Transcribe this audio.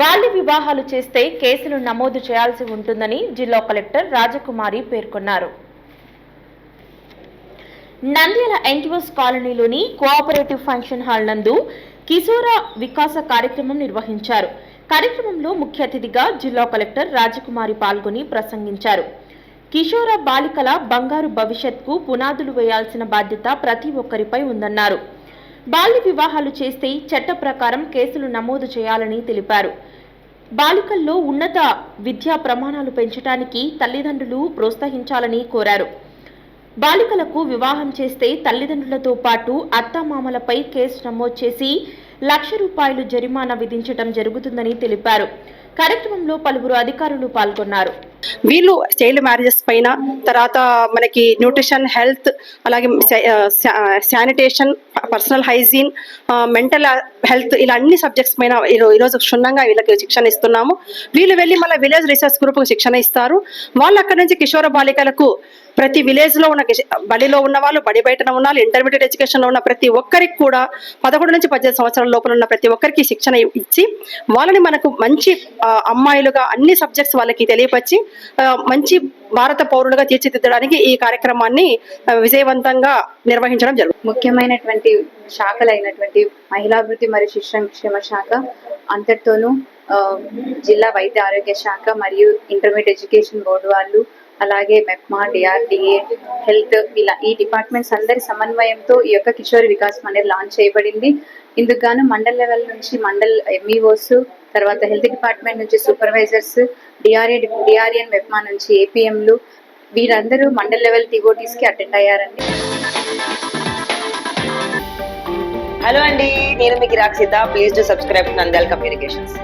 బాల్య వివాహాలు చేస్తే కేసులు నమోదు చేయాల్సి ఉంటుందని జిల్లా కలెక్టర్ రాజకుమారి పేర్కొన్నారు. నంద్యాల ఎన్టీఓస్ కాలనీలోని కోఆపరేటివ్ ఫంక్షన్ హాల్ నందు కిశోర వికాస కార్యక్రమం నిర్వహించారు. కార్యక్రమంలో ముఖ్య అతిథిగా జిల్లా కలెక్టర్ రాజకుమారి పాల్గొని ప్రసంగించారు. కిషోర బాలికల బంగారు భవిష్యత్కు పునాదులు వేయాల్సిన బాధ్యత ప్రతి ఒక్కరిపై ఉందన్నారు. బాల్య వివాహాలు చేస్తే చట్ట ప్రకారం కేసులు నమోదు చేయాలని తెలిపారు. బాలికల్లో ఉన్నత విద్యా ప్రమాణాలు పెంచడానికి తల్లిదండ్రులు ప్రోత్సహించాలని కోరారు. బాలికలకు వివాహం చేస్తే తల్లిదండ్రులతో పాటు అత్తామామలపై కేసు నమోదు చేసి లక్ష రూపాయలు జరిమానా విధించడం జరుగుతుందని తెలిపారు. కార్యక్రమంలో పలువురు అధికారులు పాల్గొన్నారు. వీళ్ళు చైల్డ్ మ్యారేజెస్ పైన తర్వాత మనకి న్యూట్రిషన్ హెల్త్ అలాగే sanitation personal hygiene mental health ఇలా అన్ని సబ్జెక్ట్స్ పైన ఈరోజు క్షుణ్ణంగా వీళ్ళకి శిక్షణ ఇస్తున్నాము. వీళ్ళు వెళ్ళి మళ్ళీ విలేజ్ రీసెర్చ్ గ్రూప్ శిక్షణ ఇస్తారు. వాళ్ళు అక్కడ నుంచి కిషోర బాలికలకు ప్రతి విలేజ్లో ఉన్న బడిలో ఉన్న వాళ్ళు బడి బయటన ఉన్న వాళ్ళు ఇంటర్మీడియట్ ఎడ్యుకేషన్లో ఉన్న ప్రతి ఒక్కరికి కూడా పదకొండు నుంచి పద్దెనిమిది సంవత్సరాల లోపల ఉన్న ప్రతి ఒక్కరికి శిక్షణ ఇచ్చి వాళ్ళని మనకు మంచి అమ్మాయిలుగా అన్ని సబ్జెక్ట్స్ వాళ్ళకి తెలియపరిచి మంచి భారత పౌరులుగా తీర్చిదిద్దడానికి ఈ కార్యక్రమాన్ని విజయవంతంగా నిర్వహించడం జరుగుతుంది. ముఖ్యమైనటువంటి శాఖలైనటువంటి మహిళాభివృద్ధి మరియు శిక్షణ సంక్షేమ శాఖ అంతటితోనూ ఆ, జిల్లా వైద్య ఆరోగ్య శాఖ మరియు ఇంటర్మీడియట్ ఎడ్యుకేషన్ బోర్డు వాళ్ళు అలాగే మెప్మా డిఆర్డిఏ హెల్త్ ఇలా ఈ డిపార్ట్మెంట్స్ అందరి సమన్వయంతో ఈ యొక్క కిషోర్ వికాసం అనేది లాంచ్ చేయబడింది. ఇందుకు గాను మండల్ లెవెల్ నుంచి మండల్ ఎంఈఓస్ తర్వాత హెల్త్ డిపార్ట్మెంట్ నుంచి సూపర్వైజర్స్ డిఆర్ఏ డిఆర్ఎన్ మెప్మా నుంచి ఏపీఎంలు వీరందరూ మండల్ లెవెల్ టీఓటీస్కి అటెండ్ అయ్యారండి. హలో అండి నేను మీకు Rakshita please to subscribe Nandal communications